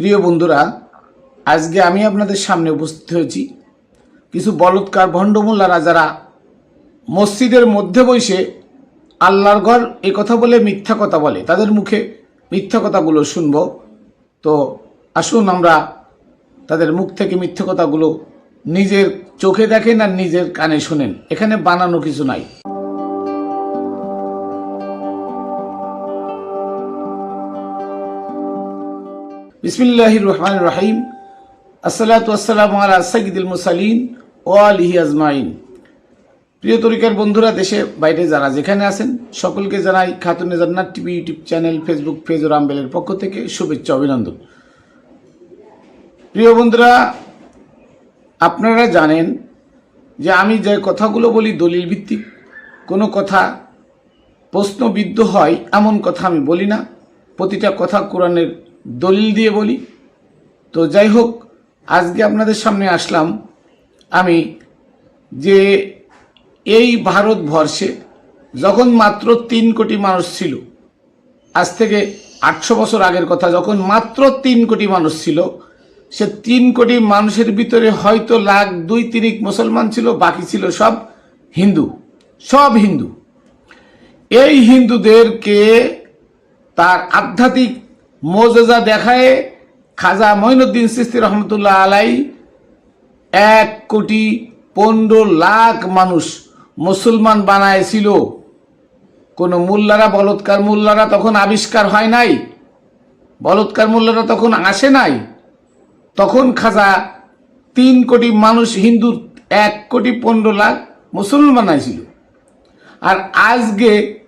প্রিয় বন্ধুরা, আজকে আমি আপনাদের সামনে উপস্থিত হয়েছি কিছু বলৎকার ভণ্ডমূল্যারা যারা মসজিদের মধ্যে বসে আল্লাহর ঘর এই কথা বলে, মিথ্যা কথা বলে, তাদের মুখে মিথ্যা কথাগুলো শুনব। তো আসুন আমরা তাদের মুখ থেকে মিথ্যা কথাগুলো নিজের চোখে দেখেন আর নিজের কানে শোনেন। এখানে বানানো কিছু নাই। বিসমিল্লাহ রহমান রাহিম আসসালাতু আসসালামু আলা সাইয়িদুল মুরসালিন ও আলিহি আজমাইন। প্রিয় তরিকার বন্ধুরা, দেশে বাইরে যারা যেখানে আছেন, সকলকে জানাই Khatune Jannat TV YouTube channel, Facebook page ও রামবেলের পক্ষ থেকে শুভেচ্ছা অভিনন্দন। প্রিয় বন্ধুরা, আপনারা জানেন যে আমি যে কথাগুলো বলি দলিল ভিত্তিক কোনো কথা প্রশ্নবিদ্ধ হয় এমন কথা আমি বলি না। প্রতিটা কথা কোরআনের দলিল দিয়ে বলি। তো যাই হোক, আজকে আপনাদের সামনে আসলাম আমি যে এই ভারতবর্ষে যখন মাত্র তিন কোটি মানুষ ছিল, আজ থেকে আটশো বছর আগের কথা, যখন মাত্র তিন কোটি মানুষ ছিল, সে তিন কোটি মানুষের ভিতরে হয়তো লাখ দুই তিরিক মুসলমান ছিল, বাকি ছিল সব হিন্দু সব হিন্দু। এই হিন্দুদেরকে তার আধ্যাত্মিক মজেজা দেখায় খাজা মঈনুদ্দিন সিস্তি রহমতুল্লাহ আলাই এক কোটি পনেরো লাখ মানুষ মুসলমান বানায়ছিল কোনো মোল্লারা বলৎকার মোল্লারা তখন আবিষ্কার হয় নাই। বলৎকার মোল্লারা তখন আসে নাই। তখন খাজা তিন কোটি মানুষ হিন্দু এক কোটি পনেরো লাখ মুসলমান বানাইছিল। আর আজকে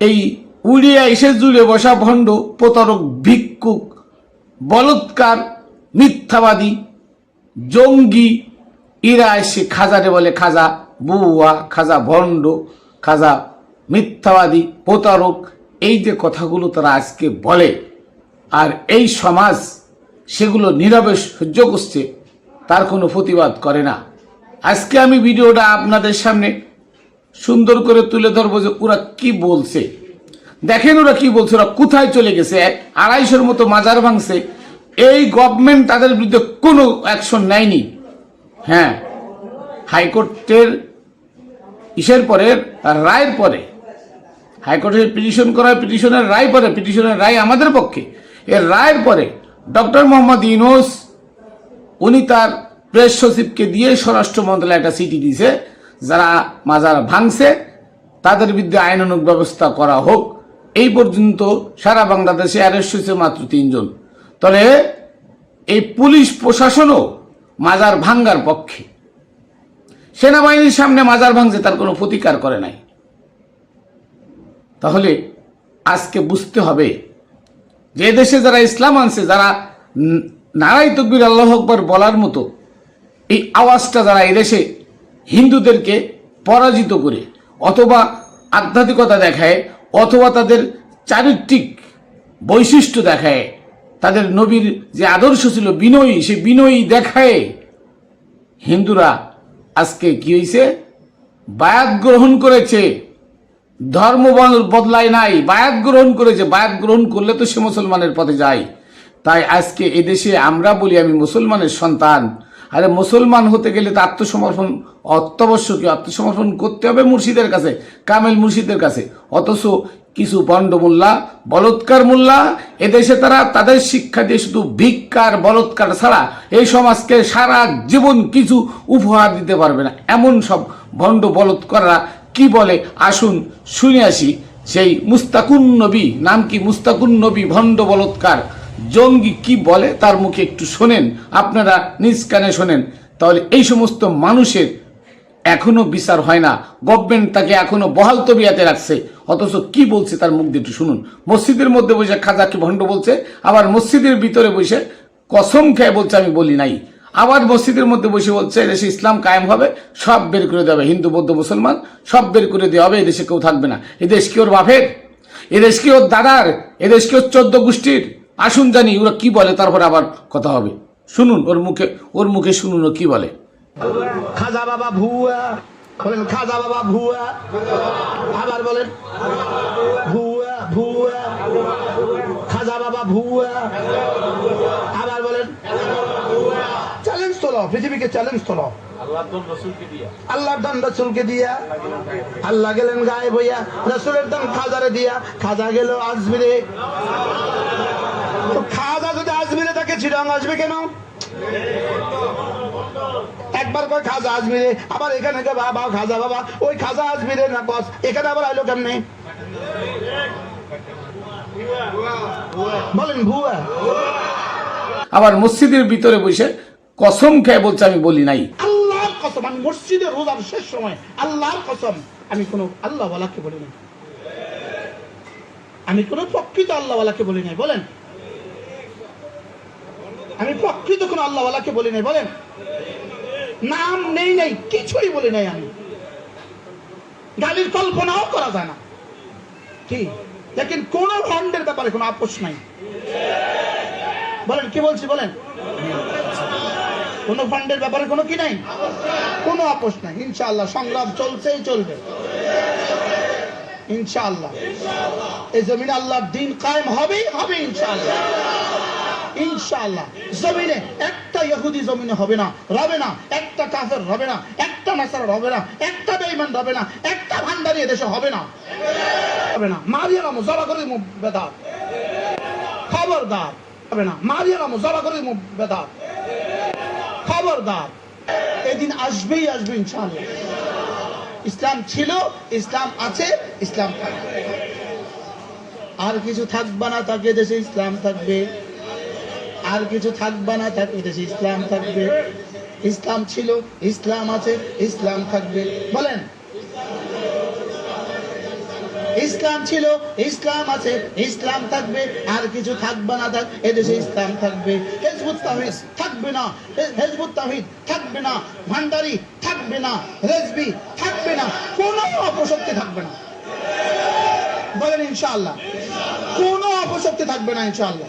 এই উড়িয়া এসে জুড়ে বসা ভণ্ড প্রতারক, ভিক্ষুক, বলৎকার, মিথ্যাবাদী, জঙ্গি, ইরা এসে খাজারে বলে খাজা বুয়া, খাজা ভণ্ড, খাজা মিথ্যাবাদী, প্রতারক, এই যে কথাগুলো তারা আজকে বলে, আর এই সমাজ সেগুলো নীরবে সহ্য করছে, তার কোনো প্রতিবাদ করে না। আজকে আমি ভিডিওটা আপনাদের সামনে সুন্দর করে তুলে ধরবো যে ওরা কি বলছে। দেখেন ওরা কি বলছে, ওরা কোথায় চলে গেছে? আড়াইশোর মতো মাজার ভাঙছে। এই গভর্নমেন্ট তাদের বিরুদ্ধে কোনো অ্যাকশন নেয়নি। হ্যাঁ হাইকোর্টের ইসের পরে রায়ের পরে। হাইকোর্টের পিটিশন করার পিটিশনের রায় পরে, পিটিশনের রায় আমাদের পক্ষে। এর রায়ের পরে ডক্টর মোহাম্মদ ইউনুস, উনি তার প্রেস সচিবকে দিয়ে স্বরাষ্ট্র মন্ত্রণালয় একটা চিঠি দিয়েছে, যারা মাজার ভাঙছে, তাদের বিরুদ্ধে আইন আইনানুগ ব্যবস্থা করা হোক। এই পর্যন্ত সারা বাংলাদেশে অ্যারেস্ট হয়েছে মাত্র তিনজন। তবে এই পুলিশ প্রশাসনও মাজার ভাঙ্গার পক্ষে। সেনাবাহিনীর সামনে মাজার ভাঙছে, তার কোনো প্রতিকার করে নাই। তাহলে আজকে বুঝতে হবে যে দেশে যারা ইসলাম আনছে, যারা নারাই তকবির আল্লাহ আকবর বলার মতো, এই আওয়াজটা যারা এদেশে হিন্দুদেরকে পরাজিত করে অথবা আধ্যাত্মিকতা দেখায় অথবা তাদের চারিত্রিক বৈশিষ্ট্য দেখায়। তাদের নবীর যে আদর্শ ছিল বিনয়ী সে বিনয়ী দেখায়। হিন্দুরা আজকে কি হয়েছে বায়াত গ্রহণ করেছে। ধর্ম বদলায় নাই। বায়াত গ্রহণ করেছে। বায়াত গ্রহণ করলে তো সে মুসলমানের পথে যায়। তাই আজকে এদেশে আমরা বলি আমি মুসলমানের সন্তান। আরে মুসলমান হতে গেলে তো আত্মসমর্পণ অত্যাবশ্যকীয়। আত্মসমর্পণ করতে হবে মুর্শিদের কাছে, কামেল মুর্শিদের কাছে। অথচ কিছু বন্ড মোল্লা, বলৎকার মোল্লা, এদেশে তারা তাদের শিক্ষা দিয়ে শুধু ভিক্ষার, বলৎকার ছাড়া এই সমাজকে সারা জীবন কিছু উপহার দিতে পারবে না। এমন সব ভণ্ড বলৎকাররা কি বলে? আসুন শুনে আসি। সেই মুস্তাকুন নবী, নাম কি মুস্তাকুন নবী, ভণ্ড বলৎকার। জঙ্গি কি বলে তার মুখে একটু শোনেন, আপনারা নিজ কানে শোনেন। তাহলে এই সমস্ত মানুষের এখনও বিচার হয় না। গভর্নমেন্ট তাকে এখনও বহাল তবিয়াতে রাখছে। অথচ কি বলছে তার মুখ দিয়ে একটু শুনুন। মসজিদের মধ্যে বসে খাজাকে ভণ্ড বলছে, আবার মসজিদের ভিতরে বসে কসম খেয়ে বলছে, আমি বলি নাই। আবার মসজিদের মধ্যে বসে বলছে এদেশে ইসলাম কায়েম হবে, সব বের করে দেবে। হিন্দু, বৌদ্ধ, মুসলমান, সব বের করে দেওয়া হবে, এদেশে কেউ থাকবে না। এদেশ কি ওর বাপের? এদেশ কি ওর দাদার? এদেশ কি ওর চোদ্দ গোষ্ঠীর? আসুন জানি, ওরা কি বলে, তারপর আবার কথা হবে। শুনুন, ওর মুখে ওর মুখে শুনুন, ও কি বলে। খাজা বাবা ভুয়া, বলেন, খাজা বাবা ভুয়া। আবার বলেন, ভুয়া ভুয়া। খাজা বাবা ভুয়া। আবার বলেন চ্যালেঞ্জ করো আল্লাহ তো রসুলকে দিয়া আল্লাহর দান রসুলকে দিয়া, আল্লাহ গেলেন গায়ে বইয়া রসুলের দান খাজারে দিয়া, খাজা গেল আজমিরে। তো খাজা যদি আজমিরে চিরং আসবে কেন? একবার কয় খাজা আজমিরে। আবার এখানে বাবা খাজা বাবা। ওই খাজা আজমিরে না বস। এখানে আবার আইলো কেমনে? বলেন ভুয়া। আবার মসজিদের ভিতরে বসে কসম খেয়ে বলছে আমি বলি নাই। আল্লাহর কসম। আমি মসজিদে রোজার শেষ সময় আল্লাহর কসম। আমি কোনো আল্লাহওয়ালাকে বলি নাই। আমি কোনো প্রকৃত আল্লাহওয়ালাকে বলি নাই। বলেন আমি প্রকৃত কোনো আল্লাহওয়ালাকে বলি নাই, বলেন? নাম নেই নাই, কিছুই বলি নাই আমি। গালির কল্পনাও করা যায় না। কি? দেখেন কোন ভণ্ডের ব্যাপারে কোনো আপোষ নাই। বলেন, কি বলছি, বলেন? কোনো ফান্ডের ব্যাপারে কোনো কি নাই? কোনো আপোষ নাই। ইনশাআল্লাহ সংগ্রাম চলছেই চলবে। ইনশাআল্লাহ। এই জমিনে আল্লাহর দিন কায়েম হবেই, হবে ইনশাআল্লাহ। জমিনে একটা ইহুদি জমিনে হবে না, রবে না। একটা কাফের হবে না, একটা নাসার হবে না, একটা বেঈমান হবে না, একটা ভান্ডারি হবে না। হবে না। মারিয়ালাম জবা করে বেদাত। খবরদার। হবে না। মারিয়ালাম জবা করে বেদাত। খবরদার। এদিন আসবেই আসবে ইসলাম ছিল, ইসলাম আছে, ইসলাম থাকবে। আর কিছু থাকবে না, তাকে দেশে ইসলাম থাকবে। আর কিছু থাকবে না তাকে দেশে ইসলাম থাকবে। ইসলাম ছিল, ইসলাম আছে, ইসলাম থাকবে। বলেন। ইসলাম ছিল, ইসলাম আছে, ইসলাম থাকবে, আর কিছু থাকবে না থাক এদেশে ইসলাম থাকবে। হেজবুত তাহিদ থাকবে না হেজবুত তাহিদ থাকবে না, ভান্ডারি থাকবে না, রেজবি থাকবে না, কোনো অপশক্তি থাকবে না। বলেন ইনশাআল্লাহ। কোনো অপশক্তি থাকবে না ইনশাআল্লাহ।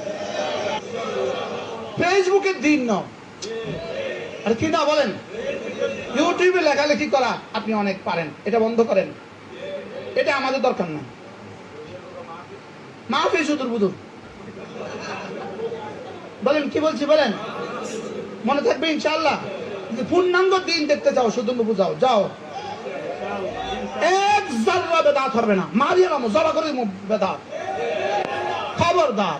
ফেসবুকের দিন ন। আর কি না বলেন? ইউটিউবে লেখালেখি করা আপনি অনেক পারেন, এটা বন্ধ করেন। এটা আমাদের দরকার না। মাফি সুদূর বুদুর বলেন, কি বলছি বলেন? মনে থাকবে ইনশাআল্লাহ যে পূর্ণাঙ্গ দিন দেখতে চাও শুধু বুঝাও যাও। এক জাররা বেদাত হবে না। মারিয়ে মারিয়ালাম জবা করে বেদাত। খবরদার।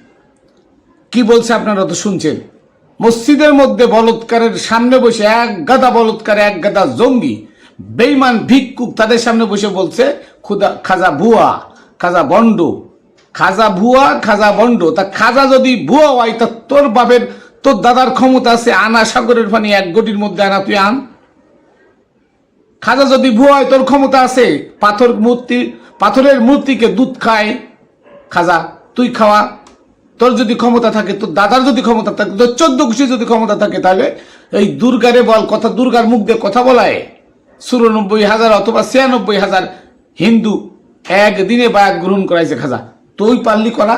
কি বলছে আপনারা তো শুনছেন? মসজিদের মধ্যে বলৎকারের সামনে বসে এক গাদা বলৎকার, এক গাদা জঙ্গি বেইমান ভিক্ষুক তাদের সামনে বসে বলছে, খুদা, খাজা ভুয়া, খাজা বন্ড। খাজা ভুয়া, খাজা বন্ড। তা খাজা যদি ভুয়া হয়, তা তোর বাপের, তোর দাদার ক্ষমতা আছে আনা সাগরের পানি এক গটির মধ্যে আনা, তুই আন। খাজা যদি ভুয়া হয়, তোর ক্ষমতা আছে, পাথর মূর্তি, পাথরের মূর্তিকে দুধ খায়। খাজা, তুই খাওয়া। তোর যদি ক্ষমতা থাকে, তোর দাদার যদি ক্ষমতা থাকে, তোর চোদ্দ খুশি যদি ক্ষমতা থাকে, তাহলে এই দুর্গারে বল, কথা দুর্গার মুখ দিয়ে কথা বলায়। চুরানব্বই হাজার অথবা ছিয়ানব্বই হাজার হিন্দু একদিনে বায়াত গ্রহণ করাইছে খাজা। তুই পারলি করা?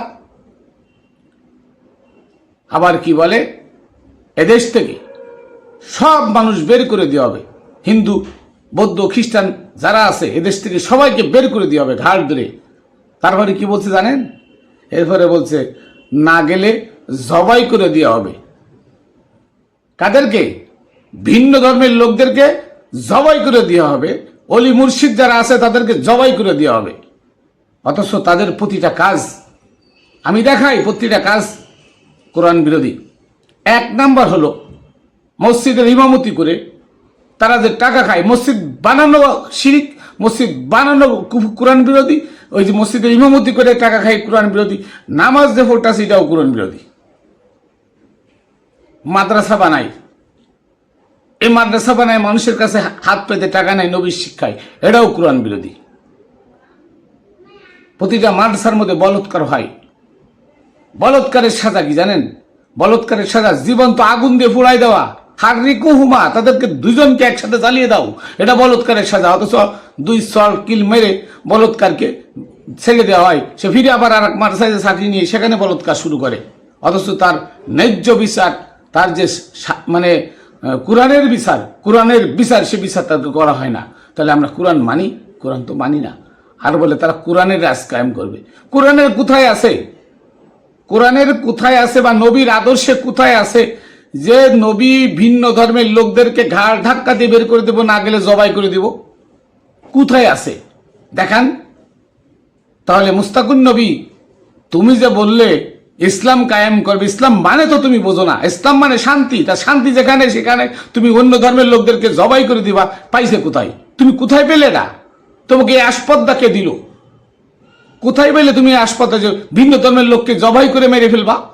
আবার কি বলে? এদেশ থেকে সব মানুষ বের করে দেওয়া হবে। হিন্দু, বৌদ্ধ, খ্রিস্টান যারা আছে, এদেশ থেকে সবাইকে বের করে দেওয়া হবে ঘাট ধরে। তারপরে কি বলছে জানেন? এরপরে বলছে না গেলে জবাই করে দেওয়া হবে। কাদেরকে? ভিন্ন ধর্মের লোকদেরকে জবাই করে দেওয়া হবে। অলি মুর্শিদ যারা আছে, তাদেরকে জবাই করে দেওয়া হবে। অথচ তাদের প্রতিটা কাজ, আমি দেখাই প্রতিটা কাজ কোরআন বিরোধী। এক নাম্বার হলো, মসজিদের ইমামতি করে তারা যে টাকা খায়, মসজিদ বানানো শিরিক মসজিদ বানানো কোরআন বিরোধী, ওই যে মসজিদের ইমামতি করে টাকা খায় কোরআন বিরোধী, নামাজ যে ফোরটা সেটাও কোরআন বিরোধী। মাদ্রাসা বানাই এই মাদ্রাসা বানায় মানুষের কাছে হাত পেতে টাকা নেয় নবীর শিক্ষায়, এটাও কোরআন বিরোধী। প্রতিটা মাদ্রাসার মধ্যে বলৎকার হয়। বলৎকারের সাজা কি জানেন? বলৎকারের সাজা জীবন্ত আগুন দিয়ে পুড়াই দেওয়া। হারিকু হুমা, তাদেরকে দুজনকে একসাথে জ্বালিয়ে দাও। এটা বলৎকারের সাজা, অথচ দুই কিল মেরে বলৎকারকে ছেড়ে দেওয়া হয়। সে ফিরে আবার আর এক মাদ্রাসায় চাকরি নিয়ে সেখানে বলৎকার শুরু করে। অথচ তার ন্যায্য বিচার, তার যে মানে কোরআনের বিচার কোরআনের বিচার সে বিচার তাদের করা হয় না। তাহলে আমরা কোরআন মানি, কোরআন তো মানি না। আর বলে তারা কোরআনের রাজ কায়েম করবে। কোরআনের কোথায় আছে? কোরআনের কোথায় আছে বা নবীর আদর্শে কোথায় আছে? যে নবী ভিন্ন ধর্মের লোকদেরকে ঘাড় ধাক্কা দিয়ে বের করে দেবো, না গেলে জবাই করে দেব। কোথায় আছে? দেখান। তাহলে মুস্তাকুন নবী, তুমি যে বললে ইসলাম কায়েম করবে, ইসলাম মানে তো তুমি বোঝো না। ইসলাম মানে শান্তি। তা শান্তি যেখানে, সেখানে তুমি অন্য ধর্মের লোকদেরকে জবাই করে দিবা, পাইছে কোথায়? তুমি কোথায় পেলে না? তোমাকে এই কে দিল? কোথায় পেলে তুমি আসপদ্দা ভিন্ন ধর্মের লোককে জবাই করে মেরে ফেলবা?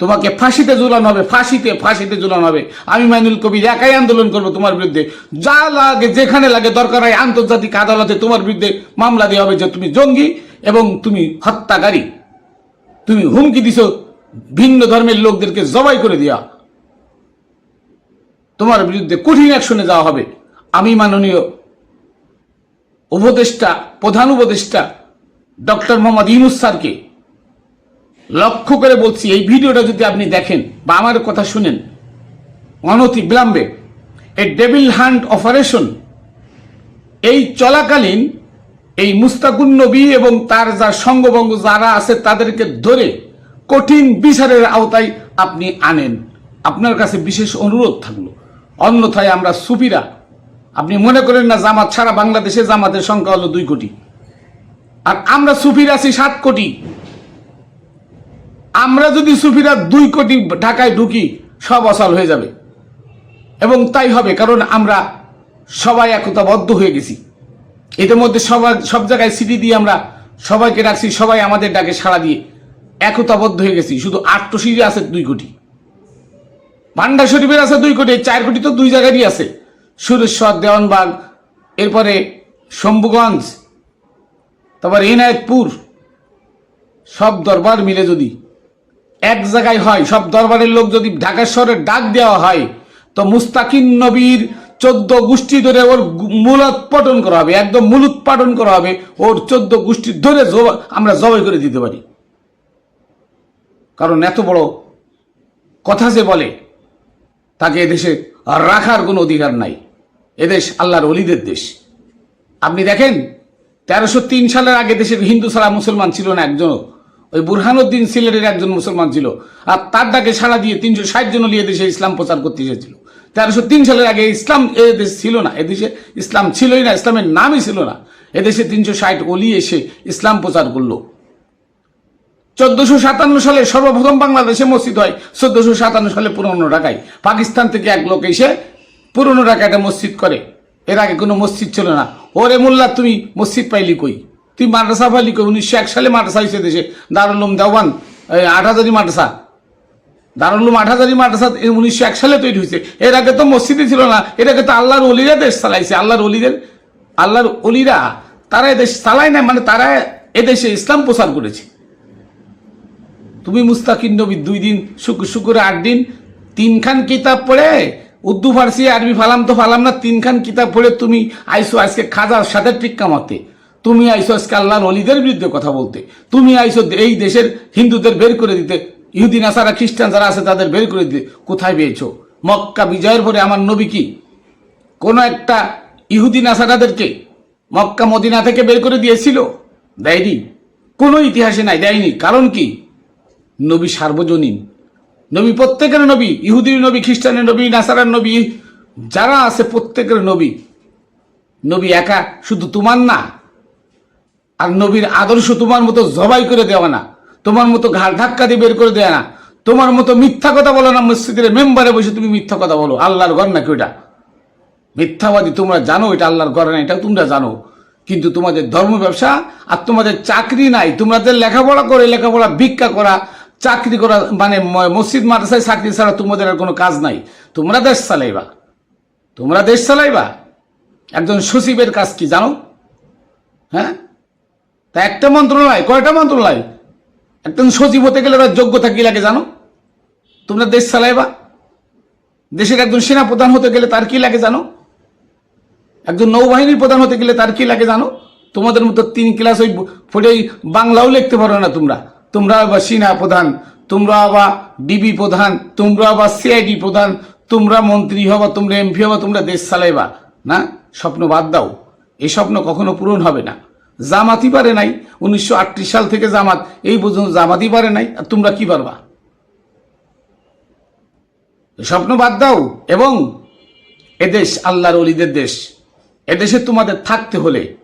তোমাকে ফাঁসিতে ঝুলানো হবে, ফাঁসিতে ফাঁসিতে ঝুলানো হবে। আমি মাইনুল কবির একাই আন্দোলন করব তোমার বিরুদ্ধে। যা লাগে, যেখানে লাগে দরকার হয় আন্তর্জাতিক আদালতে তোমার বিরুদ্ধে মামলা দেওয়া হবে যে তুমি জঙ্গি এবং তুমি হত্যাকারী। তুমি হুমকি দিছ ভিন্ন ধর্মের লোকদেরকে জবাই করে দেওয়া তোমার বিরুদ্ধে কঠিন অ্যাকশনে যাওয়া হবে। আমি মাননীয় উপদেষ্টা, প্রধান উপদেষ্টা, ডক্টর মোহাম্মদ ইউনুস স্যারকে লক্ষ্য করে বলছি, এই ভিডিওটা যদি আপনি দেখেন বা আমার কথা শুনেন, অনতি বিলম্বে, এ ডেভিল হান্ট অপারেশন, এই চলাকালীন এই মুস্তাকুন নবী এবং তার যা সঙ্গবঙ্গ যারা আছে তাদেরকে ধরে কঠিন বিচারের আওতায় আপনি আনেন। আপনার কাছে বিশেষ অনুরোধ থাকল। অন্যথায় আমরা সুপিরা আপনি মনে করেন না জামাত ছাড়া বাংলাদেশে জামাতের সংখ্যা হলো দুই কোটি। আর আমরা সুফির আছি সাত কোটি। আমরা যদি সুফিরা দুই কোটি ঢাকায় ঢুকি, সব অসল হয়ে যাবে। এবং তাই হবে, কারণ আমরা সবাই একতাবদ্ধ হয়ে গেছি। এদের মধ্যে সবাই, সব জায়গায় সিটি দিয়ে আমরা সবাইকে রাখছি, সবাই আমাদের ডাকে সাড়া দিয়ে একতাবদ্ধ হয়ে গেছি। শুধু আটটসিরে আছে দুই কোটি। ভান্ডার শরীফের আছে দুই কোটি, চার কোটি তো দুই জায়গারই আছে। সুরেশ্বর, দেওয়ানবাগ, এরপরে শম্ভুগঞ্জ, তারপর এনায়তপুর, সব দরবার মিলে যদি এক জায়গায় হয়, সব দরবারের লোক যদি ঢাকা শহরের ডাক দেওয়া হয়, তো মুস্তাকিম নবীর চোদ্দ গোষ্ঠী ধরে ওর মূলোৎপাটন করা হবে, একদম মূল মূলোৎপাটন করা হবে, ওর চোদ্দ গোষ্ঠী ধরে আমরা জবাই করে দিতে পারি। কারণ এত বড় কথা যে বলে, তাকে এদেশে রাখার কোনো অধিকার নাই। এদেশ আল্লাহর অলিদের দেশ। আপনি দেখেন, তেরোশো তিন সালের আগে দেশের হিন্দু ছাড়া মুসলমান ছিল না একজনও। ওই বুরহানুদ্দিন সিলেটের একজন মুসলমান ছিল। আর তার ডাকে সাড়া দিয়ে তিনশো ষাট জন লিয়ে দেশে ইসলাম প্রচার করতে এসেছিল। তেরোশো তিন সালের আগে ইসলাম এ দেশ ছিল না। এদেশে ইসলাম ছিলই না, ইসলামের নামই ছিল না। এদেশে তিনশো ষাট অলি এসে ইসলাম প্রচার করল। চোদ্দশো সাতান্ন সালে সর্বপ্রথম বাংলাদেশে মসজিদ হয়, চোদ্দশো সাতান্ন সালে পুরনো ঢাকায়। পাকিস্তান থেকে এক লোক এসে পুরনো ঢাকায় একটা মসজিদ করে। এর আগে কোনো মসজিদ ছিল না। ওরে মোল্লা, তুমি মসজিদ পাইলি কই? তুই মাদ্রাসা ফালি উনিশশো এক সালে মাদ্রাসা হয়েছে দেশে। দারুল উলুম দেওয়ান। এই আট হাজারি মাদ্রাসা। দারুল উলুম আট হাজারি মাদ্রাসা উনিশশো এক সালে তৈরি হয়েছে এর আগে তো মসজিদই ছিল না। এর আগে তো আল্লাহর অলিরা দেশ চালাইছে। আল্লাহর অলিদের আল্লাহর অলিরা তারা এদেশ চালায় না মানে তারা এদেশে ইসলাম প্রচার করেছে। তুমি মুস্তাকিন নবী দুই দিন শুক্র আট দিন, তিনখান কিতাব পড়ে, উর্দু, ফার্সি, আরবি ফালাম তো ফালাম না, তিনখান কিতাব পড়ে তুমি আইসো আজকে খাজার সাথে টিক্কা মারতে। তুমি আইসো আজকে আল্লাহর অলিদের বিরুদ্ধে কথা বলতে। তুমি আইসো এই দেশের হিন্দুদের বের করে দিতে। ইহুদি, নাসারা, খ্রিস্টান যারা আছে তাদের বের করে দিতে। কোথায় পেয়েছ? মক্কা, বিজয়ের পরে আমার নবী কি? কোনো একটা ইহুদি, নাসারাদেরকে মক্কা, মদিনা থেকে বের করে দিয়েছিল? দেয়নি। কোনো ইতিহাসে নাই, দেয়নি। কারণ কি? নবী সার্বজনীন। নবী প্রত্যেকের নবী, ইহুদির নবী, খ্রিস্টানের নবী, নাসারার নবী, যারা আছে প্রত্যেকের নবী। নবী একা, শুধু তোমার না। আর নবীর আদর্শ তোমার মতো জবাই করে দেওয়া না। তোমার মতো ঘাড় ধাক্কা দিয়ে বের করে দেওয়া না। তোমার মতো মিথ্যা কথা বলো না, মসজিদের মেম্বারে বসে তুমি মিথ্যা কথা বলো। আল্লাহর ঘর নাকি ওটা মিথ্যাবাদী তোমরা জানো, এটা আল্লাহর ঘর না, এটাও তোমরা জানো। কিন্তু তোমাদের ধর্ম ব্যবসা আর তোমাদের চাকরি নাই। তোমাদের লেখাপড়া করে, লেখাপড়া ভিক্ষা করা, চাকরি করা মানে মসজিদ, মাদ্রাসায় চাকরি ছাড়া তোমাদের আর কোনো কাজ নাই। তোমরা দেশ চালাইবা। তোমরা দেশ চালাইবা? একজন সচিবের কাজ কি জানো? হ্যাঁ? তা একটা মন্ত্রণালয় কয়টা মন্ত্রণালয় একজন সচিব হতে গেলে তার যোগ্যতা কি লাগে জানো? তোমরা দেশ চালাইবা। দেশের একজন সেনা প্রধান হতে গেলে তার কি লাগে জানো? একজন নৌবাহিনীর প্রধান হতে গেলে তার কি লাগে জানো? তোমাদের মতো তিন ক্লাস ওই ফোটেই বাংলাও লিখতে পারো না তোমরা। তোমরা আবার সেনা প্রধান তোমরা আবার ডিবি প্রধান, তোমরা আবার সিআইডি প্রধান, তোমরা মন্ত্রী হবা, তোমরা এমপি হবা, তোমরা দেশ চালাইবা। না? স্বপ্ন বাদ দাও। এই স্বপ্ন কখনো পূরণ হবে না। জামাতই পারে নাই। উনিশশো আটত্রিশ সাল থেকে জামাত, এই পর্যন্ত জামাতই পারে নাই। আর তোমরা কি পারবা? স্বপ্ন বাদ দাও। এবং এদেশ আল্লাহর অলিদের দেশ। এদেশে তোমাদের থাকতে হলে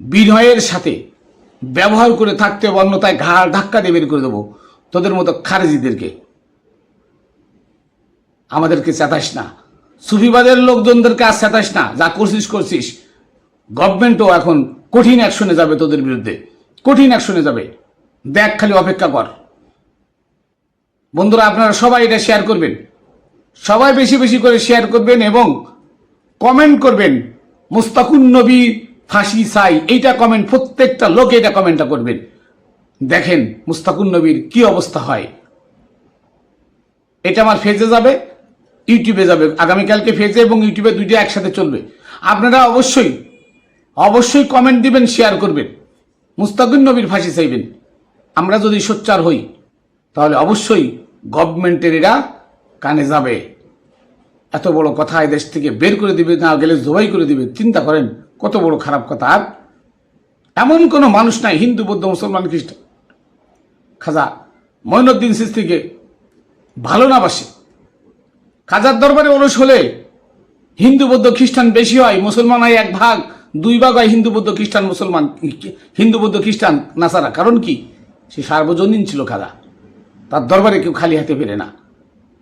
বিনয়ের সাথে ব্যবহার করে থাকতে হবে অন্যতায় ঘাড় ধাক্কা দিয়ে বের করে দেবো তোদের মতো খারেজিদেরকে। আমাদেরকে চেতাস না। সুফিবাদের লোকজনদেরকে আর চেতাস না। যা করছিস করছিস। গভর্নমেন্টও এখন কঠিন অ্যাকশনে যাবে তোদের বিরুদ্ধে। কঠিন অ্যাকশনে যাবে। দেখ খালি অপেক্ষা কর। বন্ধুরা, আপনারা সবাই এটা শেয়ার করবেন। সবাই বেশি বেশি করে শেয়ার করবেন এবং কমেন্ট করবেন, মুস্তাকুন নবী ফাঁসি সাই এইটা কমেন্ট প্রত্যেকটা লোক এটা কমেন্টটা করবেন। দেখেন মুস্তাকুন নবীর কি অবস্থা হয়। এটা আমার ফেজে যাবে ইউটিউবে যাবে। আগামীকালকে ফেজে এবং ইউটিউবে দুইটা একসাথে চলবে। আপনারা অবশ্যই অবশ্যই কমেন্ট দিবেন শেয়ার করবেন। মুস্তাকুন নবীর ফাঁসি চাইবেন। আমরা যদি সোচ্চার হই, তাহলে অবশ্যই গভর্নমেন্টের এরা কানে যাবে। এত বড় কথা এই দেশ থেকে বের করে দিবে, না গেলে জবাই করে দিবে। চিন্তা করেন, কত বড় খারাপ কথা। আর এমন কোনো মানুষ নাই, হিন্দু, বৌদ্ধ, মুসলমান, খ্রিস্টান। খাজা মঈনুদ্দিন সিস্তিকে ভালো না বাসে। খাজার দরবারে ওরস হলে হিন্দু, বৌদ্ধ, খ্রিস্টান বেশি হয়, মুসলমান হয় এক ভাগ। দুই ভাগ হয় হিন্দু, বৌদ্ধ, খ্রিস্টান, মুসলমান, হিন্দু, বৌদ্ধ, খ্রিস্টান, নাসারা। কারণ কি? সে সার্বজনীন ছিল খাজা তার দরবারে কেউ খালি হাতে ফেরে না।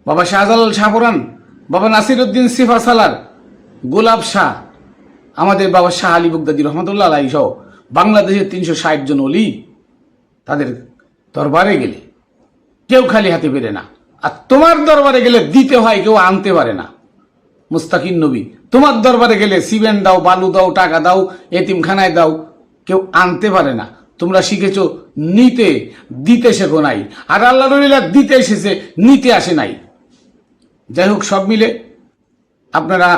বাবা শাহজালাল শাহপুরান বাবা নাসির উদ্দিন সিফা সালার, গোলাপ শাহ, আমাদের বাবা শাহ আলী বুগদাদি রহমতুল্লাহ আলাই সহ বাংলাদেশের তিনশো ষাট জন অলি তাদের দরবারে গেলে কেউ খালি হাতে পেরে না। আর তোমার দরবারে গেলে দিতে হয়, কেউ আনতে পারে না। মুস্তাকিন নবী। তোমার দরবারে গেলে সিমেন্ট দাও, বালু দাও, টাকা দাও, এতিমখানায় দাও। কেউ আনতে পারে না। তোমরা শিখেছ, নিতে, দিতে শেখো নাই। আর আল্লাহ রলিলা দিতে এসেছে, নিতে আসে নাই। যাই হোক, সব মিলে আপনারা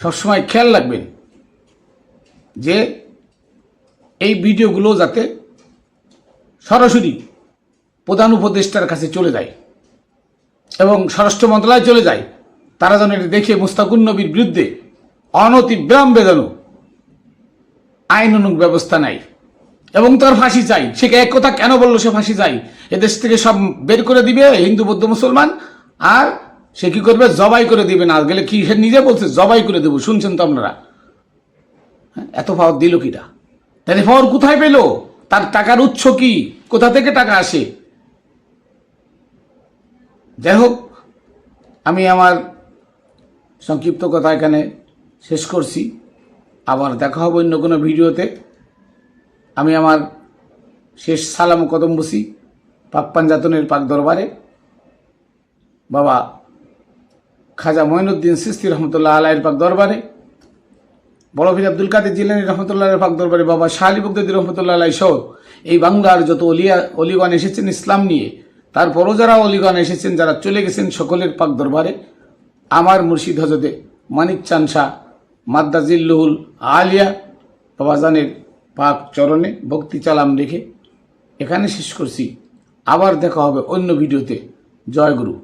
সবসময় খেয়াল রাখবেন যে এই ভিডিওগুলো যাতে সরাসরি প্রধান উপদেষ্টার কাছে চলে যায়। এবং স্বরাষ্ট্র মন্ত্রণালয় চলে যায়। তারা যেন এটা দেখে মুস্তাকুন নবীর বিরুদ্ধে অনতিবিরাম বেদানো অনুক ব্যবস্থা নেয়। এবং তার ফাঁসি চাই। সে এক কথা কেন বলল সে ফাঁসি চাই? এদেশ থেকে সব বের করে দিবে হিন্দু বৌদ্ধ মুসলমান আর সে কি করবে? জবাই করে দিবে না। গেলে কি সে নিজে বলছে জবাই করে দেবো। শুনছেন তো আপনারা? হ্যাঁ, এত পাওয়ার দিল কিটা? তাহলে পাওয়ার কোথায় পেল? তার টাকার উৎস কি? কোথা থেকে টাকা আসে? যাই হোক আমি আমার সংক্ষিপ্ত কথা এখানে শেষ করছি। আবার দেখা হবে অন্য কোনো ভিডিওতে। আমি আমার শেষ সালাম কদম বসি পাক পাঞ্জাতনের পাক দরবারে। বাবা খাজা মঈনুদ্দিন সিস্তি রহমতুল্লাহ আলাইয়ের পাক দরবারে। বড় ফির আব্দুল কাদের জিলানি রহমতুল্লাহ পাক দরবারে বাবা শাহালি বগদাদি রহমতুল্লাহ আলাই সহ এই বাংলার যত অলিয়া অলিগণ এসেছেন ইসলাম নিয়ে তারপরও যারা অলিগণ এসেছেন, যারা চলে গেছেন সকলের পাক দরবারে, আমার মুর্শিদ হজতে মানিক চানসা মাদ্দাজিল্লুহুল আলিয়া বাবাজানের পাক চরণে ভক্তি চালাম রেখে এখানে শেষ করছি। আবার দেখা হবে অন্য ভিডিওতে। জয় গুরু।